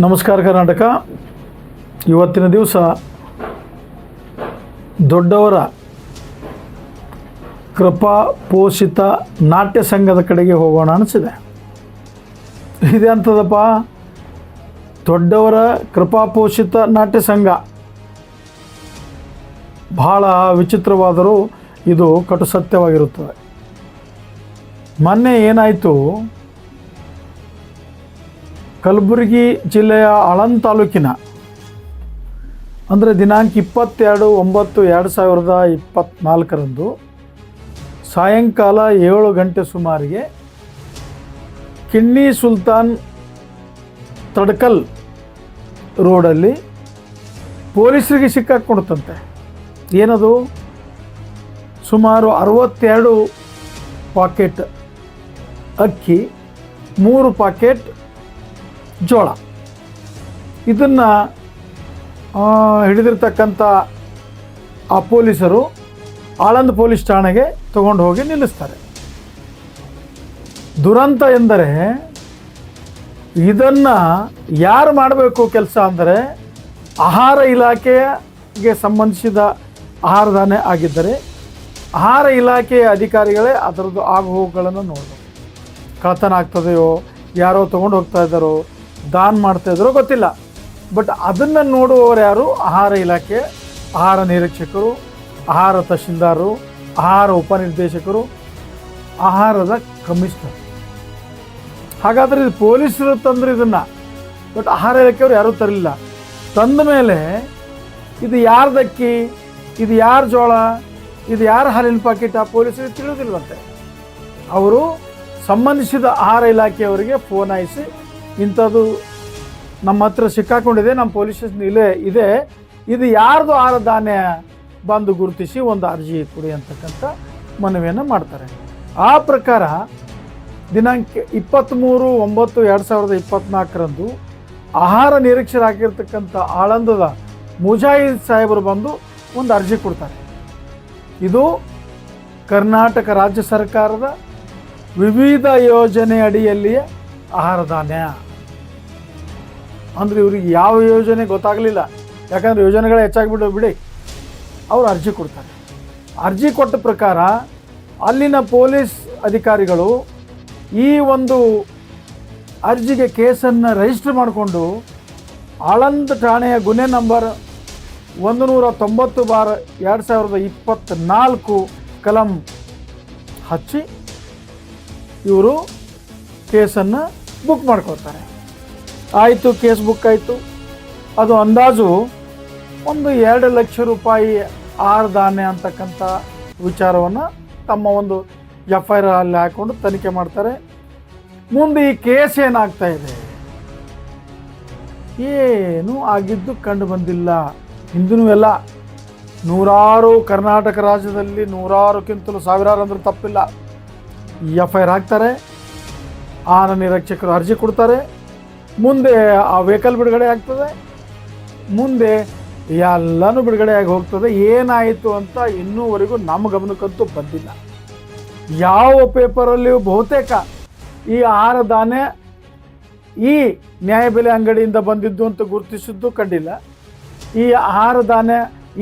ನಮಸ್ಕಾರ ಕರ್ನಾಟಕ. ಇವತ್ತಿನ ದಿವಸ ದೊಡ್ಡವರ ಕೃಪಾ ಪೋಷಿತ ನಾಟ್ಯ ಸಂಘದ ಕಡೆಗೆ ಹೋಗೋಣ ಅನಿಸಿದೆ. ಇದೆ ಅಂತದಪ್ಪ, ದೊಡ್ಡವರ ಕೃಪಾ ಪೋಷಿತ ನಾಟ್ಯ ಸಂಘ. ಬಹಳ ವಿಚಿತ್ರವಾದರೂ ಇದು ಕಟು ಸತ್ಯವಾಗಿರುತ್ತದೆ. ಮೊನ್ನೆ ಏನಾಯಿತು? ಕಲಬುರಗಿ ಜಿಲ್ಲೆಯ ಆಳಂದ್ ತಾಲೂಕಿನ, ಅಂದರೆ ದಿನಾಂಕ ಇಪ್ಪತ್ತೆರಡು ಒಂಬತ್ತು ಎರಡು ಸಾವಿರದ ಇಪ್ಪತ್ತ್ನಾಲ್ಕರಂದು ಸಾಯಂಕಾಲ ಏಳು ಗಂಟೆ ಸುಮಾರಿಗೆ ಕಿಣ್ಣಿ ಸುಲ್ತಾನ್ ತಡ್ಕಲ್ ರೋಡಲ್ಲಿ ಪೊಲೀಸರಿಗೆ ಸಿಕ್ಕಾಕ್ಕೊಡುತ್ತಂತೆ ಏನದು? ಸುಮಾರು ಅರವತ್ತೆರಡು ಪಾಕೆಟ್ ಅಕ್ಕಿ, ಮೂರು ಪಾಕೆಟ್ ಜೋಳ. ಇದನ್ನು ಹಿಡಿದಿರ್ತಕ್ಕಂಥ ಆ ಪೊಲೀಸರು ಆಳಂದ ಪೊಲೀಸ್ ಠಾಣೆಗೆ ತಗೊಂಡು ಹೋಗಿ ನಿಲ್ಲಿಸ್ತಾರೆ. ದುರಂತ ಎಂದರೆ ಇದನ್ನು ಯಾರು ಮಾಡಬೇಕು ಕೆಲಸ ಅಂದರೆ ಆಹಾರ ಇಲಾಖೆಗೆ ಸಂಬಂಧಿಸಿದ ಆಹಾರ ಧಾನ್ಯ ಆಗಿದ್ದರೆ ಆಹಾರ ಇಲಾಖೆಯ ಅಧಿಕಾರಿಗಳೇ ಅದರದ್ದು ಆಗುಹೋಗುಗಳನ್ನು ನೋಡಬೇಕು. ಕಳತನ ಆಗ್ತದೆಯೋ, ಯಾರೋ ತೊಗೊಂಡು ಹೋಗ್ತಾ ಇದ್ದಾರೋ ದಾನ್ ಮಾಡ್ತಾ ಇದ್ದಾರೋ ಗೊತ್ತಿಲ್ಲ. ಬಟ್ ಅದನ್ನು ನೋಡುವವರು ಯಾರು? ಆಹಾರ ಇಲಾಖೆ, ಆಹಾರ ನಿರೀಕ್ಷಕರು, ಆಹಾರ ತಹಶೀಲ್ದಾರರು ಆಹಾರ ಉಪನಿರ್ದೇಶಕರು, ಆಹಾರದ ಕಮಿಷನರ್. ಹಾಗಾದರೆ ಇದು ಪೊಲೀಸರು ತಂದ್ರೆ ಇದನ್ನು. ಬಟ್ ಆಹಾರ ಇಲಾಖೆಯವರು ಯಾರೂ ತರಲಿಲ್ಲ. ತಂದ ಮೇಲೆ ಇದು ಯಾರ್ದಕ್ಕಿ ಇದು ಯಾರ ಜೋಳ? ಇದು ಯಾರ ಹಾಲಿನ ಪಾಕಿಟ್? ಆ ಪೊಲೀಸರಿಗೆ ತಿಳಿಯೋದಿಲ್ವಂತೆ ಅವರು ಸಂಬಂಧಿಸಿದ ಆಹಾರ ಇಲಾಖೆಯವರಿಗೆ ಫೋನ್ ಹಾಯಿಸಿ ಇಂಥದ್ದು ನಮ್ಮ ಹತ್ರ ಸಿಕ್ಕಾಕೊಂಡಿದೆ, ನಮ್ಮ ಪೊಲೀಸ್ ಸ್ಟೇಷನ್ ಇಲ್ಲೇ ಇದೆ. ಇದು ಯಾರ್ದು ಧಾನ್ಯ ಬಂದು ಗುರುತಿಸಿ ಒಂದು ಅರ್ಜಿ ಕೊಡಿ ಅಂತಕ್ಕಂಥ ಮನವಿಯನ್ನು ಮಾಡ್ತಾರೆ. ಆ ಪ್ರಕಾರ ದಿನಾಂಕ ಇಪ್ಪತ್ತ್ಮೂರು ಒಂಬತ್ತು ಎರಡು ಸಾವಿರದ ಇಪ್ಪತ್ತ್ನಾಲ್ಕರಂದು ಆಹಾರ ನಿರೀಕ್ಷರಾಗಿರ್ತಕ್ಕಂಥ ಆಳಂದದ ಮುಜಾಹಿದ್ ಸಾಹೇಬರು ಬಂದು ಒಂದು ಅರ್ಜಿ ಕೊಡ್ತಾರೆ. ಇದು ಕರ್ನಾಟಕ ರಾಜ್ಯ ಸರ್ಕಾರದ ವಿವಿಧ ಯೋಜನೆ ಅಡಿಯಲ್ಲಿಯೇ ಆಹಾರ ಧಾನ್ಯ ಅಂದರೆ ಇವ್ರಿಗೆ ಯಾವ ಯೋಜನೆ ಗೊತ್ತಾಗಲಿಲ್ಲ. ಯಾಕಂದರೆ ಹೆಚ್ಚಾಗಿ ಹೆಚ್ಚಾಗಿಬಿಟ್ಟು ಬಿಡಿ. ಅವರು ಅರ್ಜಿ ಕೊಡ್ತಾರೆ. ಅರ್ಜಿ ಕೊಟ್ಟ ಪ್ರಕಾರ ಅಲ್ಲಿನ ಪೊಲೀಸ್ ಅಧಿಕಾರಿಗಳು ಈ ಒಂದು ಅರ್ಜಿಗೆ ಕೇಸನ್ನು ರಿಜಿಸ್ಟರ್ ಮಾಡಿಕೊಂಡು ಆಳಂದ್ ಠಾಣೆಯ ಗುನೆ ನಂಬರ್ ಒಂದು ನೂರ ತೊಂಬತ್ತು ಬಾರ್ ಎರಡು ಸಾವಿರದ ಇಪ್ಪತ್ತ್ನಾಲ್ಕು ಕಲಂ ಹಚ್ಚಿ ಇವರು ಕೇಸನ್ನು ಬುಕ್ ಮಾಡ್ಕೊಳ್ತಾರೆ. ಆಯಿತು, ಕೇಸ್ ಬುಕ್ ಆಯಿತು. ಅದು ಅಂದಾಜು ಒಂದು ಎರಡು ಲಕ್ಷ ರೂಪಾಯಿ ಆರ್ ದಾನೆ ಅಂತಕ್ಕಂಥ ವಿಚಾರವನ್ನು ತಮ್ಮ ಒಂದು ಎಫ್ ಐ ಆರ್ ಅಲ್ಲಿ ಹಾಕ್ಕೊಂಡು ತನಿಖೆ ಮಾಡ್ತಾರೆ. ಮುಂದೆ ಈ ಕೇಸ್ ಏನಾಗ್ತಾ ಇದೆ? ಏನು ಆಗಿದ್ದು ಕಂಡು ಬಂದಿಲ್ಲ. ಹಿಂದೂ ಎಲ್ಲ ನೂರಾರು ಕರ್ನಾಟಕ ರಾಜ್ಯದಲ್ಲಿ ನೂರಾರುಕ್ಕಿಂತಲೂ ಸಾವಿರಾರು ಅಂದ್ರೆ ತಪ್ಪಿಲ್ಲ. ಎಫ್ ಐ ಆರ್ ಹಾಕ್ತಾರೆ. ಆನ ನಿರೀಕ್ಷಕರು ಅರ್ಜಿ ಕೊಡ್ತಾರೆ. ಮುಂದೆ ಆ ವೆಹಿಕಲ್ ಬಿಡುಗಡೆ ಆಗ್ತದೆ. ಮುಂದೆ ಎಲ್ಲನೂ ಬಿಡುಗಡೆ ಆಗಿ ಹೋಗ್ತದೆ. ಏನಾಯಿತು ಅಂತ ಇನ್ನೂವರೆಗೂ ನಮ್ಮ ಗಮನಕ್ಕಂತೂ ಬಂದಿಲ್ಲ. ಯಾವ ಪೇಪರಲ್ಲಿಯೂ ಬಹುತೇಕ ಈ ಆಹಾರ ದಾನೆ ಈ ನ್ಯಾಯಬೆಲೆ ಅಂಗಡಿಯಿಂದ ಬಂದಿದ್ದು ಅಂತ ಗುರುತಿಸಿದ್ದು ಕಂಡಿಲ್ಲ. ಈ ಆಹಾರ ದಾನೆ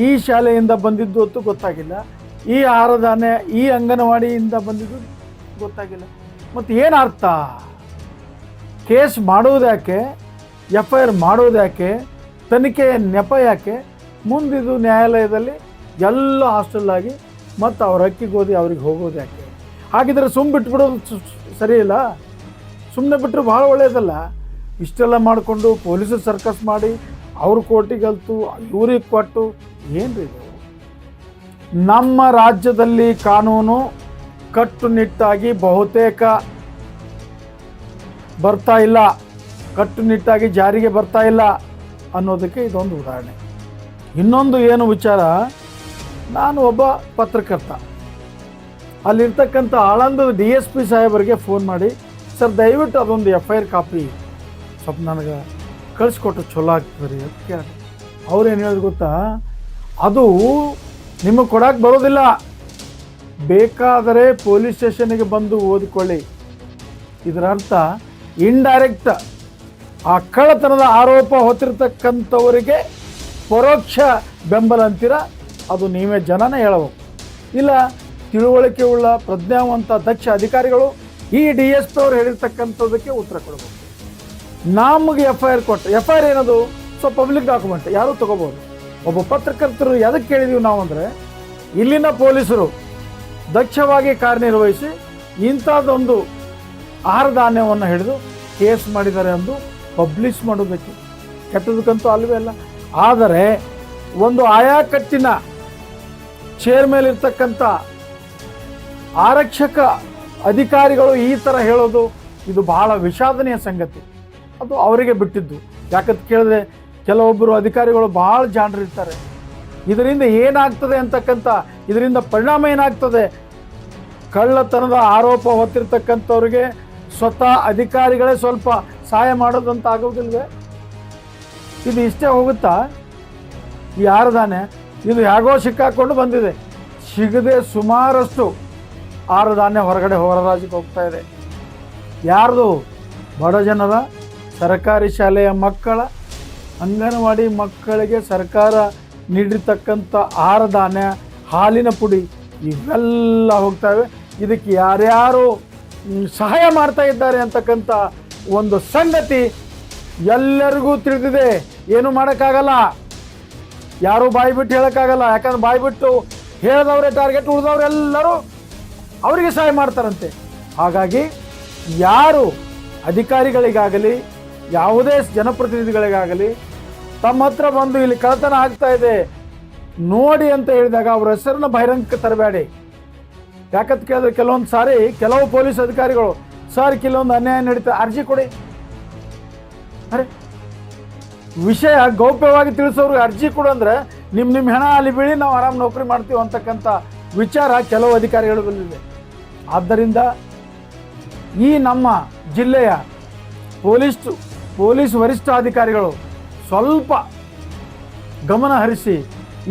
ಈ ಶಾಲೆಯಿಂದ ಬಂದಿದ್ದು ಅಂತೂ ಗೊತ್ತಾಗಿಲ್ಲ. ಈ ಆಹಾರ ದಾನೆ ಈ ಅಂಗನವಾಡಿಯಿಂದ ಬಂದಿದ್ದು ಗೊತ್ತಾಗಿಲ್ಲ. ಮತ್ತು ಏನು ಅರ್ಥ? ಕೇಸ್ ಮಾಡೋದ್ಯಾಕೆ ಎಫ್ ಐ ಆರ್ ಮಾಡೋದ್ಯಾಕೆ ತನಿಖೆಯ ನೆಪ ಯಾಕೆ? ಮುಂದಿದ್ದು ನ್ಯಾಯಾಲಯದಲ್ಲಿ ಎಲ್ಲ ಹಾಸ್ಟೆಲ್ ಆಗಿ ಮತ್ತು ಅವ್ರ ಅಕ್ಕಿ ಓದಿ ಅವ್ರಿಗೆ ಹೋಗೋದು ಯಾಕೆ? ಹಾಗಿದ್ರೆ ಸುಮ್ಮ ಬಿಟ್ಬಿಡೋದು ಸರಿ ಇಲ್ಲ ಸುಮ್ಮನೆ ಬಿಟ್ಟರೆ ಭಾಳ ಒಳ್ಳೆಯದಲ್ಲ ಇಷ್ಟೆಲ್ಲ ಮಾಡಿಕೊಂಡು ಪೊಲೀಸರು ಸರ್ಕಸ್ ಮಾಡಿ ಅವ್ರ ಕೋರ್ಟಿಗಲ್ತು ಇವ್ರಿಗೆ ಕೊಟ್ಟು ಏನು ರೀ ನಮ್ಮ ರಾಜ್ಯದಲ್ಲಿ ಕಾನೂನು ಕಟ್ಟುನಿಟ್ಟಾಗಿ ಬಹುತೇಕ ಬರ್ತಾ ಇಲ್ಲ, ಕಟ್ಟುನಿಟ್ಟಾಗಿ ಜಾರಿಗೆ ಬರ್ತಾ ಇಲ್ಲ ಅನ್ನೋದಕ್ಕೆ ಇದೊಂದು ಉದಾಹರಣೆ. ಇನ್ನೊಂದು ಏನು ವಿಚಾರ, ನಾನು ಒಬ್ಬ ಪತ್ರಕರ್ತ. ಅಲ್ಲಿರ್ತಕ್ಕಂಥ ಆಳಂದು ಡಿ ಎಸ್ ಪಿ ಸಾಹೇಬರಿಗೆ ಫೋನ್ ಮಾಡಿ, ಸರ್, ದಯವಿಟ್ಟು ಅದೊಂದು ಎಫ್ ಐ ಆರ್ ಕಾಪಿ ಸ್ವಲ್ಪ ನನಗೆ ಕಳಿಸ್ಕೊಟ್ರೆ ಚಲೋ ಆಗ್ತದೆ ಅಂತ ಅವ್ರು ಏನು ಹೇಳಿದ್ರು ಗೊತ್ತಾ, ಅದು ನಿಮಗೆ ಕೊಡಕ್ಕೆ ಬರೋದಿಲ್ಲ. ಬೇಕಾದರೆ ಪೊಲೀಸ್ ಸ್ಟೇಷನಿಗೆ ಬಂದು ಓದಿಕೊಳ್ಳಿ. ಇದರ ಅರ್ಥ ಇಂಡೈರೆಕ್ಟ್ ಆ ಕಳ್ಳತನದ ಆರೋಪ ಹೊತ್ತಿರ್ತಕ್ಕಂಥವರಿಗೆ ಪರೋಕ್ಷ ಬೆಂಬಲ ಅಂತೀರ, ಅದು ನೀವೇ ಜನನೇ ಹೇಳಬೇಕು. ಇಲ್ಲ ತಿಳುವಳಿಕೆ ಉಳ್ಳ ಪ್ರಜ್ಞಾವಂತ ದಕ್ಷ ಅಧಿಕಾರಿಗಳು ಈ ಡಿ ಎಸ್ ಪಿ ಅವರು ಹೇಳಿರ್ತಕ್ಕಂಥದ್ದಕ್ಕೆ ಉತ್ತರ ಕೊಡಬೇಕು. ನಮಗೆ ಎಫ್ ಐ ಆರ್ ಕೊಟ್ಟು ಎಫ್ ಐ ಆರ್ ಏನದು? ಸೊ ಪಬ್ಲಿಕ್ ಡಾಕ್ಯುಮೆಂಟ್ ಯಾರು ತಗೋಬೋದು? ಒಬ್ಬ ಪತ್ರಕರ್ತರು ಯಾದಕ್ಕೆ ಕೇಳಿದೀವಿ ನಾವು ಅಂದರೆ, ಇಲ್ಲಿನ ಪೊಲೀಸರು ದಕ್ಷವಾಗಿ ಕಾರ್ಯನಿರ್ವಹಿಸಿ ಇಂಥದ್ದೊಂದು ಆಹಾರ ಧಾನ್ಯವನ್ನು ಹಿಡಿದು ಕೇಸ್ ಮಾಡಿದ್ದಾರೆ ಅಂದು ಪಬ್ಲಿಷ್ ಮಾಡೋದಕ್ಕೆ. ಕೆಟ್ಟದಕ್ಕಂತೂ ಅಲ್ವೇ ಅಲ್ಲ. ಆದರೆ ಒಂದು ಆಯಾಕಟ್ಟಿನ ಚೇರ್ ಮೇಲಿರ್ತಕ್ಕಂಥ ಆರಕ್ಷಕ ಅಧಿಕಾರಿಗಳು ಈ ಥರ ಹೇಳೋದು ಇದು ಬಹಳ ವಿಷಾದನೀಯ ಸಂಗತಿ. ಅದು ಅವರಿಗೆ ಬಿಟ್ಟಿದ್ದು. ಯಾಕಂತ ಕೇಳಿದ್ರೆ ಕೆಲವೊಬ್ಬರು ಅಧಿಕಾರಿಗಳು ಭಾಳ ಜಾಣರಿರ್ತಾರೆ ಇದರಿಂದ ಏನಾಗ್ತದೆ ಅಂತಕ್ಕಂಥ, ಇದರಿಂದ ಪರಿಣಾಮ ಏನಾಗ್ತದೆ? ಕಳ್ಳತನದ ಆರೋಪ ಹೊತ್ತಿರ್ತಕ್ಕಂಥವ್ರಿಗೆ ಸ್ವತಃ ಅಧಿಕಾರಿಗಳೇ ಸ್ವಲ್ಪ ಸಹಾಯ ಮಾಡೋದಂತ ಆಗೋದಿಲ್ವೇ ಇದು ಇಷ್ಟೇ ಹೋಗುತ್ತಾ? ಈ ಆರದಾನೆ ಇದು ಹೇಗೋ ಸಿಕ್ಕಾಕೊಂಡು ಬಂದಿದೆ. ಸಿಗದೆ ಸುಮಾರಷ್ಟು ಆರದಾನೆ ಹೊರಗಡೆ ಹೊರ ರಾಜ್ಯಕ್ಕೆ ಹೋಗ್ತಾ ಇದೆ. ಯಾರ್ದು? ಬಡ ಜನರ ಸರ್ಕಾರಿ ಶಾಲೆಯ ಮಕ್ಕಳ, ಅಂಗನವಾಡಿ ಮಕ್ಕಳಿಗೆ ಸರ್ಕಾರ ನೀಡಿರ್ತಕ್ಕಂಥ ಆಹಾರ ಧಾನ್ಯ ಹಾಲಿನ ಪುಡಿ, ಇವೆಲ್ಲ ಹೋಗ್ತಾವೆ ಇದಕ್ಕೆ ಯಾರ್ಯಾರು ಸಹಾಯ ಮಾಡ್ತಾ ಇದ್ದಾರೆ ಅಂತಕ್ಕಂಥ ಒಂದು ಸಂಗತಿ ಎಲ್ಲರಿಗೂ ತಿಳಿದಿದೆ. ಏನು ಮಾಡೋಕ್ಕಾಗಲ್ಲ. ಯಾರೂ ಬಾಯಿ ಬಿಟ್ಟು ಹೇಳೋಕ್ಕಾಗಲ್ಲ. ಯಾಕಂದ್ರೆ ಬಾಯಿ ಬಿಟ್ಟು ಹೇಳಿದವರೇ ಟಾರ್ಗೆಟ್ ಉಳಿದವರೆಲ್ಲರೂ ಅವರಿಗೆ ಸಹಾಯ ಮಾಡ್ತಾರಂತೆ. ಹಾಗಾಗಿ ಯಾರು ಅಧಿಕಾರಿಗಳಿಗಾಗಲಿ, ಯಾವುದೇ ಜನಪ್ರತಿನಿಧಿಗಳಿಗಾಗಲಿ ತಮ್ಮ ಹತ್ರ ಬಂದು ಇಲ್ಲಿ ಕಳತನ ಆಗ್ತಾ ಇದೆ. ನೋಡಿ ಅಂತ ಹೇಳಿದಾಗ ಅವ್ರ ಹೆಸರನ್ನ ಬಹಿರಂಗಕ್ಕೆ ತರಬೇಡಿ. ಯಾಕಂತ ಕೇಳಿದ್ರೆ ಕೆಲವೊಂದು ಸಾರಿ ಕೆಲವು ಪೊಲೀಸ್ ಅಧಿಕಾರಿಗಳು, ಸರ್ ಕೆಲವೊಂದು ಅನ್ಯಾಯ ನಡೀತ, ಅರ್ಜಿ ಕೊಡಿ. ಅರೆ, ವಿಷಯ ಗೌಪ್ಯವಾಗಿ ತಿಳಿಸೋರು ಅರ್ಜಿ ಕೊಡು ಅಂದ್ರೆ ನಿಮ್ಮ ನಿಮ್ಮ ಹೆಣ ಅಲ್ಲಿ ಬೀಳಿ ನಾವು ಆರಾಮ್ ನೌಕರಿ ಮಾಡ್ತೀವಿ ಅಂತಕ್ಕಂಥ ವಿಚಾರ ಕೆಲವು ಅಧಿಕಾರಿಗಳು ಬಂದಿದೆ ಆದ್ದರಿಂದ ಈ ನಮ್ಮ ಜಿಲ್ಲೆಯ ಪೊಲೀಸ್ ಪೊಲೀಸ್ ವರಿಷ್ಠ ಅಧಿಕಾರಿಗಳು ಸ್ವಲ್ಪ ಗಮನ ಹರಿಸಿ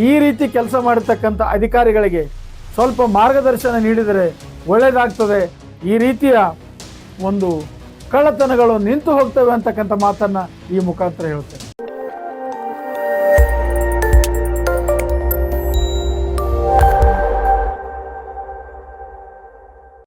ಈ ರೀತಿ ಕೆಲಸ ಮಾಡಿರ್ತಕ್ಕಂಥ ಅಧಿಕಾರಿಗಳಿಗೆ ಸ್ವಲ್ಪ ಮಾರ್ಗದರ್ಶನ ನೀಡಿದರೆ ಒಳ್ಳೆಯದಾಗ್ತದೆ ಈ ರೀತಿಯ ಒಂದು ಕಳ್ಳತನಗಳು ನಿಂತು ಹೋಗ್ತವೆ ಅಂತಕ್ಕಂಥ ಮಾತನ್ನು ಈ ಮುಖಾಂತರ ಹೇಳ್ತೇನೆ